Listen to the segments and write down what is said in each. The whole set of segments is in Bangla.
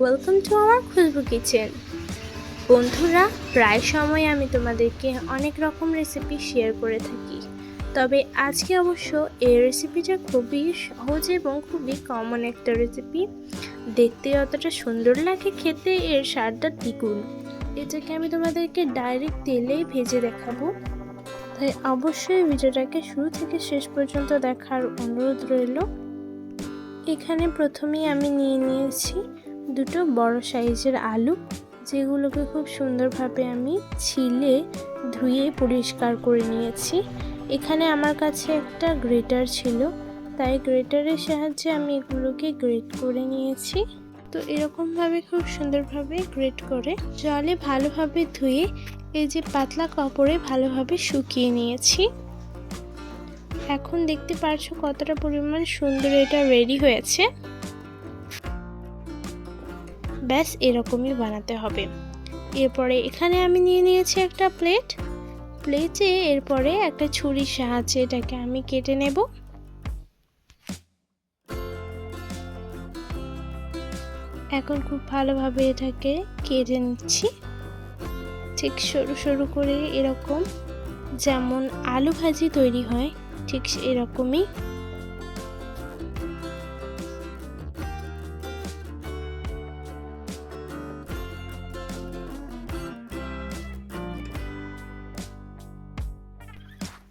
ওয়েলকাম টু আমার খুশবু কিচেন বন্ধুরা, প্রায় সময় আমি তোমাদেরকে অনেক রকম রেসিপি শেয়ার করে থাকি। তবে আজকে অবশ্য এই রেসিপিটা খুবই সহজ এবং খুবই কমন একটা রেসিপি দেখতে অতটা সুন্দর লাগে, খেতে এর স্বাদটা দ্বিগুণ। এটাকে আমি তোমাদেরকে ডাইরেক্ট তেলেই ভেজে দেখাবো। তাই অবশ্যই ভিডিওটাকে শুরু থেকে শেষ পর্যন্ত দেখার অনুরোধ রইল। এখানে প্রথমেই আমি নিয়ে নিয়েছি দুটো বড় সাইজের আলু, যেগুলোকে খুব সুন্দরভাবে আমি ছিলে ধুয়ে পরিষ্কার করে নিয়েছি। এখানে আমার কাছে একটা গ্রেটার ছিল, তাই গ্রেটারের সাহায্যে আমি এগুলোকে গ্রেট করে নিয়েছি। তো এরকমভাবে খুব সুন্দরভাবে গ্রেট করে জলে ভালোভাবে ধুয়ে এই যে পাতলা কাপড়ে ভালোভাবে শুকিয়ে নিয়েছি। এখন দেখতে পারছ কতটা পরিমাণ সুন্দর এটা রেডি হয়েছে। ব্যাস, এরকমই বানাতে হবে। এরপরে এখানে আমি নিয়ে নিয়েছি একটা প্লেট প্লেটে এরপরে একটা ছুরির সাহায্যে এটাকে আমি কেটে নেব। এখন খুব ভালোভাবে এটাকে কেটে নিচ্ছি। ঠিক সরু সরু করে এরকম, যেমন আলু ভাজি তৈরি হয়, ঠিক এরকমই।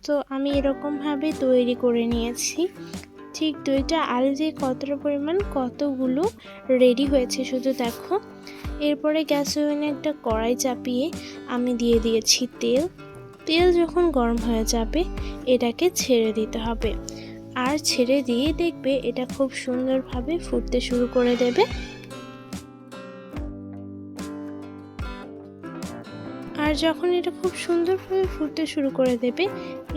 তো আমি এরকমভাবে তৈরি করে নিয়েছি। ঠিক দুইটা আলু দিয়ে কতটা পরিমাণ কতগুলো রেডি হয়েছে শুধু দেখো। এরপরে গ্যাস ওভেনে একটা কড়াই চাপিয়ে আমি দিয়ে দিয়েছি তেল। তেল যখন গরম হয়ে যাবে, এটাকে ছেড়ে দিতে হবে। আর ছেড়ে দিয়ে দেখবে এটা খুব সুন্দরভাবে ফুটতে শুরু করে দেবে। যখন এটা খুব সুন্দরভাবে ফুটতে শুরু করে দেবে,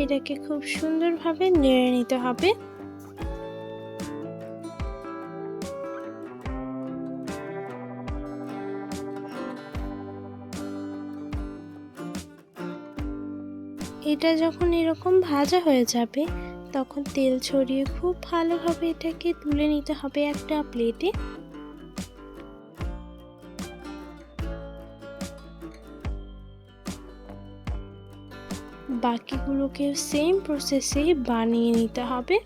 এটাকে খুব সুন্দরভাবে নেড়ে নিতে হবে। এটা যখন এরকম ভাজা হয়ে যাবে, তখন তেল ছড়িয়ে খুব ভালোভাবে এটাকে তুলে নিতে হবে একটা প্লেটে। বাকিগুলোকে সেম প্রসেসে বানিয়ে নিতে হবে।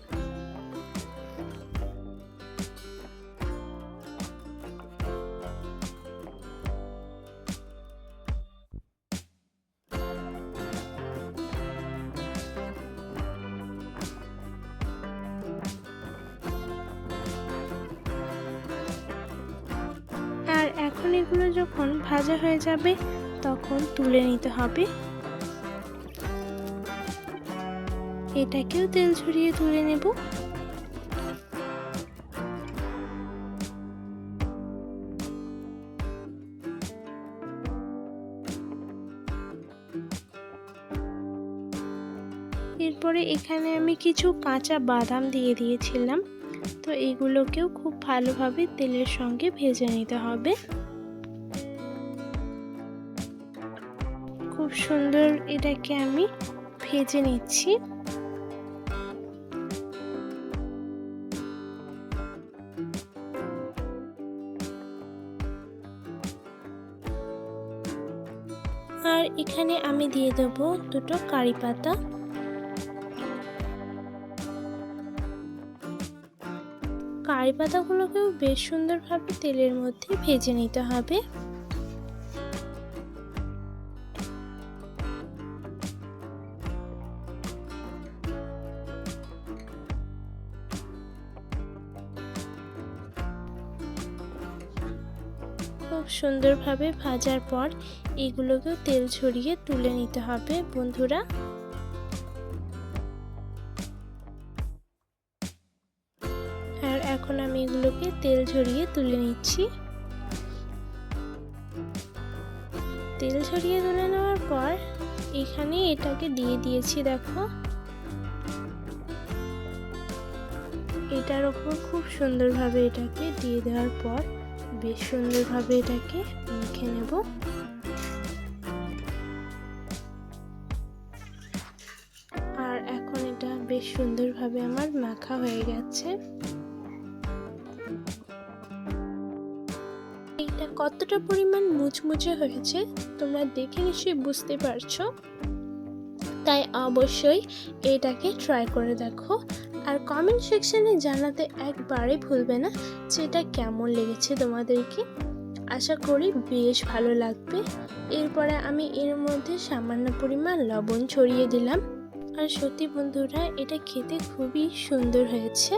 এখন এগুলো যখন ভাজা হয়ে যাবে, তখন তুলে নিতে হবে। এটাকেও তেল ছড়িয়ে তুলে নেব। এরপরে এখানে আমি কিছু কাঁচা বাদাম দিয়ে দিয়েছিলাম। তো এগুলোকেও খুব ভালোভাবে তেলের সঙ্গে ভেজে নিতে হবে। খুব সুন্দর এটাকে আমি ভেজে নিচ্ছি। আর এখানে আমি দিয়ে দেবো দুটো কারি পাতা। কারি পাতাগুলোকেও বেশ সুন্দরভাবে তেলের মধ্যে ভেজে নিতে হবে। খুব সুন্দরভাবে ভাজার পর এগুলোকেও তেল ছড়িয়ে তুলে নিতে হবে, বন্ধুরা। আর এখন আমি এগুলোকে তেল ঝরিয়ে তুলে নিচ্ছি। তেল ঝরিয়ে তুলে নেওয়ার পর এখানে এটাকে দিয়ে দিয়েছি, দেখো। এটার ওপর খুব সুন্দরভাবে এটাকে দিয়ে দেওয়ার পর বেশ সুন্দরভাবে এটাকে মেখে নেব। আর এখন এটা বেশ সুন্দরভাবে আমার মাখা হয়ে গেছে। এটা কতটা পরিমাণ মুচমুচে হয়েছে তোমরা দেখে নিশ্চয়ই বুঝতে পারছ। তাই অবশ্যই এটাকে ট্রাই করে দেখো। আর কমেন্ট সেকশানে জানাতে একবারে ভুলবে না এটা কেমন লেগেছে তোমাদেরকে। আশা করি বেশ ভালো লাগবে। এরপরে আমি এর মধ্যে সামান্য পরিমাণ লবণ ছড়িয়ে দিলাম। আর সত্যি বন্ধুরা, এটা খেতে খুবই সুন্দর হয়েছে।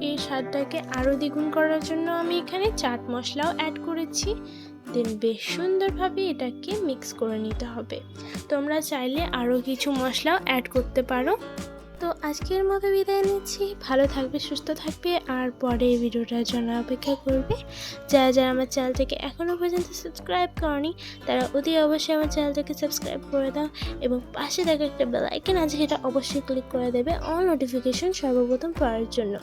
এই স্বাদটাকে আরও দ্বিগুণ করার জন্য আমি এখানে চাট মশলাও অ্যাড করেছি। দেন বেশ সুন্দরভাবে এটাকে মিক্স করে নিতে হবে। তোমরা চাইলে আরও কিছু মশলাও অ্যাড করতে পারো। তো আজকের মতো বিদায় নিচ্ছি। ভালো থাকবে, সুস্থ থাকবে আর পরে ভিডিওটার জন্য অপেক্ষা করবে। যারা যারা আমার চ্যানেলটাকে এখনও পর্যন্ত সাবস্ক্রাইব করনি, তারা অতি অবশ্যই আমার চ্যানেলটাকে সাবস্ক্রাইব করে দাও এবং পাশে থাকা একটা বেল আইকন আছে, সেটা অবশ্যই ক্লিক করে দেবে অল নোটিফিকেশন সর্বপ্রথম পাওয়ার জন্য।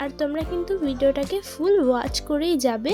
আর তোমরা কিন্তু ভিডিওটাকে ফুল ওয়াচ করেই যাবে।